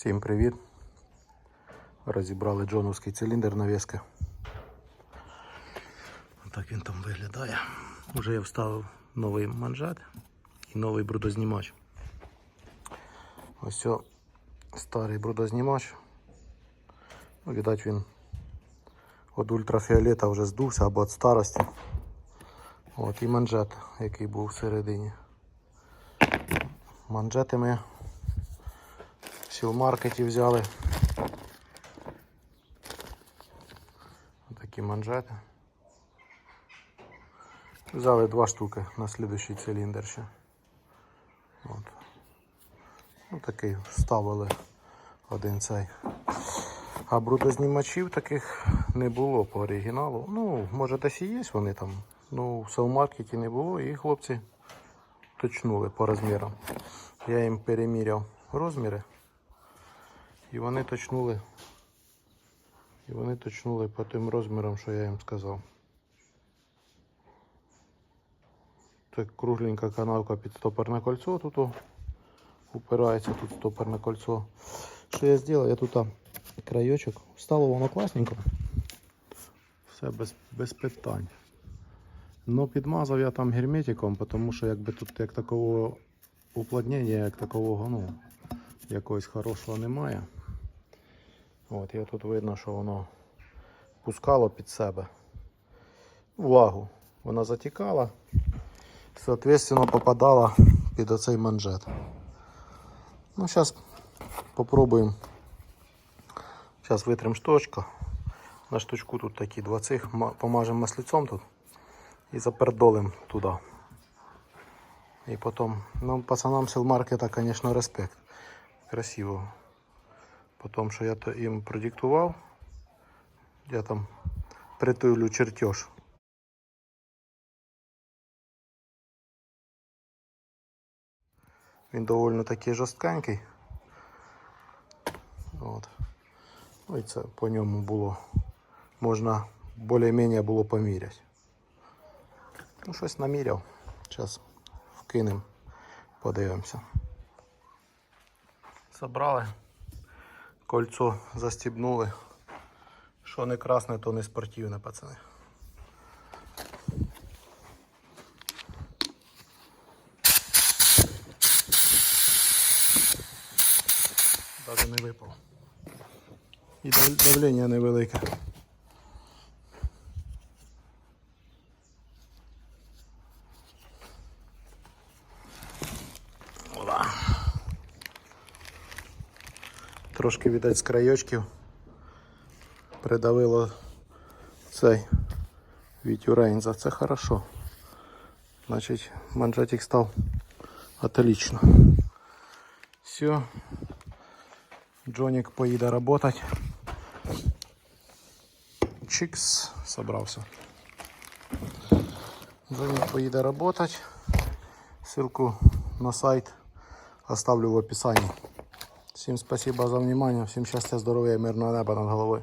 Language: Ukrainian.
Всім привіт. Розібрали джоновський циліндр навіски. Так він там виглядає. Уже я вставив новий манжет і новий брудознімач. Ось о, старий брудознімач. Ну, Видать він від ультрафіолета вже здувся або від старості. От і манжет, який був всередині. Манжети ми в сілмаркеті взяли. Такі манжети. Взяли два штуки на слідуючий циліндр ще. От. Ну, такий вставили один цей. А брудознімачів таких не було по оригіналу. Ну, може десь і є вони там. Ну, в селмаркеті не було і хлопці точнули по розмірам. Я їм переміряв розміри. І вони точнули. І вони точнули по тим розмірам, що я їм сказав. Це кругленька канавка під стопорне кольцо тут упирається тут стопорне кольцо. Що я зробив? Я тут а, краєчок. Встало воно класненько. Все без, без питань. Но підмазав я там герметиком, тому що якби тут як такого уплотнення, як такового, ну, якогось хорошого немає. От, я тут видно, що воно пускало під себе влагу. Вона затікала, соответственно, попадала під оцей манжет. Ну, зараз попробуємо. Зараз витрим штучку. На штучку тут такі два цих, помажемо маслицом тут і запердолим туди. І потім, ну, пацанам сілмаркета, конечно, респект. Красиво. Потім, що я то їм продиктував, я там притулю чертеж. Він доволі такий жорсткенький. От. Ну і це по ньому було. Можна більш-менш було поміряти. Ну, щось наміряв. Зараз вкинемо, подивимося. Забрали. Кольцо застібнули. Що не красне, то не спортивне, пацани. Даже не випав. І давлення невелике. Трошки віддать з краєчків. Придавило цей Вітю Рейнза. Це хорошо. Значить, манжетик став отлично. Все. Джонік поїде работать. Чикс собрався. Джонік поїде работать. Ссылку на сайт оставлю в описании. Всім спасибо за внимание, всім щастя, здоров'я і мирного неба над головою.